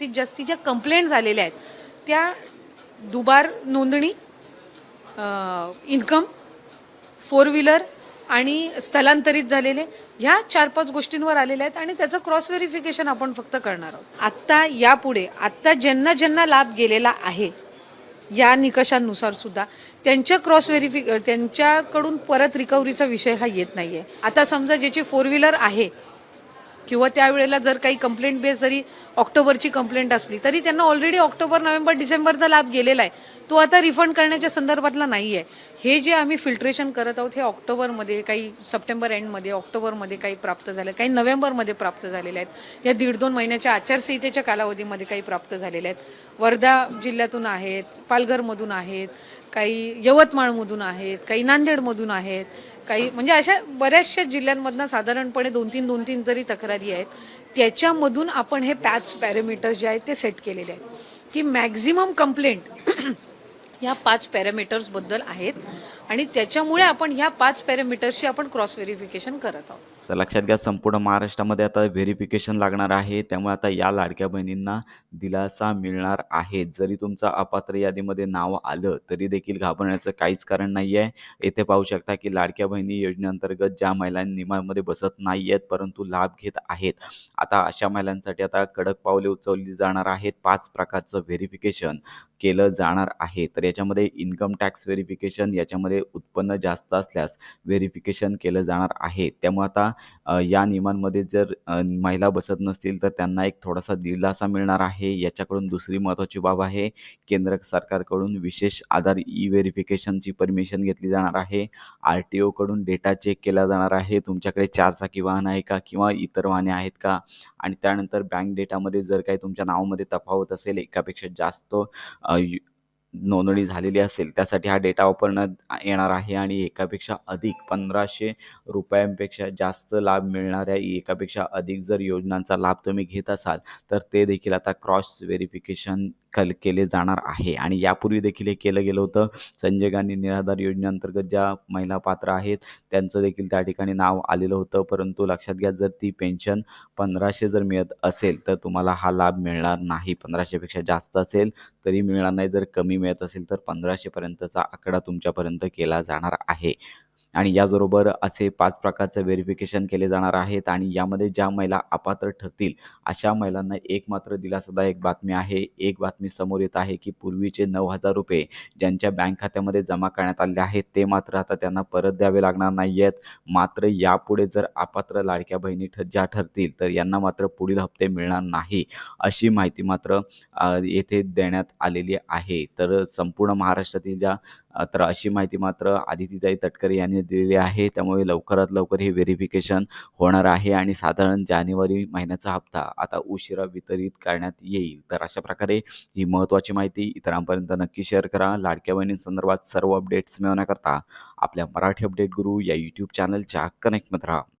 जास्तीत जास्त ज्या कंप्लेंट झालेल्या आहेत. त्या दुबार नोंदणी इन्कम फोर व्हीलर आणि स्थलांतरित झालेले ह्या चार पाच गोष्टींवर आलेल्या आहेत आणि त्याचं क्रॉस व्हेरिफिकेशन आपण फक्त करणार आहोत. आत्ता यापुढे आत्ता ज्यांना ज्यांना लाभ गेलेला आहे या निकषांनुसार सुद्धा त्यांच्या क्रॉस व्हेरिफिक त्यांच्याकडून परत रिकव्हरीचा विषय हा येत नाही आहे आता समजा ज्याची फोर व्हीलर आहे किंवा त्यावेळेला जर काही कंप्लेंट बेस जरी ऑक्टोबरची कंप्लेंट असली तरी त्यांना ऑलरेडी ऑक्टोबर नोव्हेंबर डिसेंबरचा लाभ गेलेला आहे. तो आता रिफंड करण्याच्या संदर्भातला नाही आहे हे जे आम्ही फिल्ट्रेशन करत आहोत हे ऑक्टोबरमध्ये काही सप्टेंबर एंडमध्ये ऑक्टोबरमध्ये काही प्राप्त झाले काही नोव्हेंबरमध्ये प्राप्त झालेले आहेत. या दीड दोन महिन्याच्या आचारसंहितेच्या कालावधीमध्ये काही प्राप्त झालेले आहेत. वर्धा जिल्ह्यातून आहेत पालघरमधून आहेत काही यवतमाळमधून आहेत काही नांदेडमधून आहेत काही म्हणजे अशा बऱ्याचशा जिल्ह्यांमधनं साधारणपणे दोन तीन दोन तीन जरी तक्रारी आहेत त्याच्यामधून आपण हे पॅच पॅरामीटर्स जे आहेत ते सेट केलेले आहेत. की मॅक्झिमम कंप्लेंट ह्या पाच पॅरामीटर्सबद्दल आहेत आणि त्याच्यामुळे आपण ह्या पाच पॅरामीटर्सची आपण क्रॉस व्हेरिफिकेशन करत आहोत. तर लक्षात घ्या संपूर्ण महाराष्ट्रामध्ये आता व्हेरिफिकेशन लागणार आहे. त्यामुळे आता या लाडक्या बहिणींना दिलासा मिळणार आहे. जरी तुमचं अपात्र यादीमध्ये नाव आलं तरी देखील घाबरण्याचं काहीच कारण नाही आहे येथे पाहू शकता की लाडक्या बहिणी योजनेअंतर्गत ज्या महिला नियमामध्ये बसत नाही आहेत परंतु लाभ घेत आहेत. आता अशा महिलांसाठी आता कडक पावले उचलली जाणार आहेत. पाच प्रकारचं व्हेरिफिकेशन केलं जाणार आहे. तर याच्यामध्ये इन्कम टॅक्स व्हेरिफिकेशन याच्यामध्ये उत्पन्न जास्त असल्यास व्हेरिफिकेशन केलं जाणार आहे. त्यामुळे आता या नियमांमध्ये जर महिला बसत नसतील तर त्यांना एक थोडासा दिलासा मिळणार आहे. याच्याकडून दुसरी महत्त्वाची बाब आहे केंद्र सरकारकडून विशेष आधार ई व्हेरिफिकेशनची परमिशन घेतली जाणार आहे. आर टी ओकडून डेटा चेक केला जाणार आहे. तुमच्याकडे चारचाकी वाहन आहे का किंवा इतर वाहने आहेत का? आणि त्यानंतर बँक डेटामध्ये जर काही तुमच्या नावामध्ये तफावत असेल एकापेक्षा जास्त यु- नोंदणी झालेली असेल त्यासाठी हा डेटा वापरण्यात येणार आहे आणि एकापेक्षा अधिक पंधराशे रुपयांपेक्षा जास्त लाभ मिळणाऱ्या एकापेक्षा अधिक जर योजनांचा लाभ तुम्ही घेत असाल तर ते देखील आता क्रॉस व्हेरिफिकेशन कल केले जाणार आहे. आणि यापूर्वी देखील हे केलं गेलं होतं. संजय गांधी निराधार योजनेअंतर्गत ज्या महिला पात्र आहेत त्यांचं देखील त्या ठिकाणी नाव आलेलं होतं. परंतु लक्षात घ्या जर ती पेन्शन पंधराशे जर मिळत असेल तर तुम्हाला हा लाभ मिळणार नाही. पंधराशेपेक्षा जास्त असेल तरी मिळणार नाही. जर कमी मिळत असेल तर पंधराशेपर्यंतचा आकडा तुमच्यापर्यंत केला जाणार आहे. आणि याचबरोबर असे पाच प्रकारचं व्हेरिफिकेशन केले जाणार आहेत आणि यामध्ये ज्या महिला अपात्र ठरतील अशा महिलांना एक मात्र दिलासादायक बातमी आहे. एक बातमी समोर येत आहे की पूर्वीचे नऊ हजार रुपये ज्यांच्या बँक खात्यामध्ये जमा करण्यात आले आहेत ते मात्र आता त्यांना परत द्यावे लागणार नाही आहेत मात्र यापुढे जर अपात्र लाडक्या बहिणी ठ ज्या ठरतील तर यांना मात्र पुढील हप्ते मिळणार नाही अशी माहिती मात्र येथे देण्यात आलेली आहे. तर संपूर्ण महाराष्ट्रातील ज्या तर अशी माहिती मात्र आदितीताई तटकरे यांनी दिलेली आहे. त्यामुळे लवकरात लवकर हे व्हेरिफिकेशन होणार आहे आणि साधारण जानेवारी महिन्याचा हप्ता आता उशिरा वितरित करण्यात येईल. तर अशा प्रकारे ही महत्त्वाची माहिती इतरांपर्यंत नक्की शेअर करा. लाडक्या बहिणींसंदर्भात सर्व अपडेट्स मिळवण्याकरता आपल्या मराठी अपडेट गुरु या यूट्यूब चॅनलच्या कनेक्टमध्ये राहा.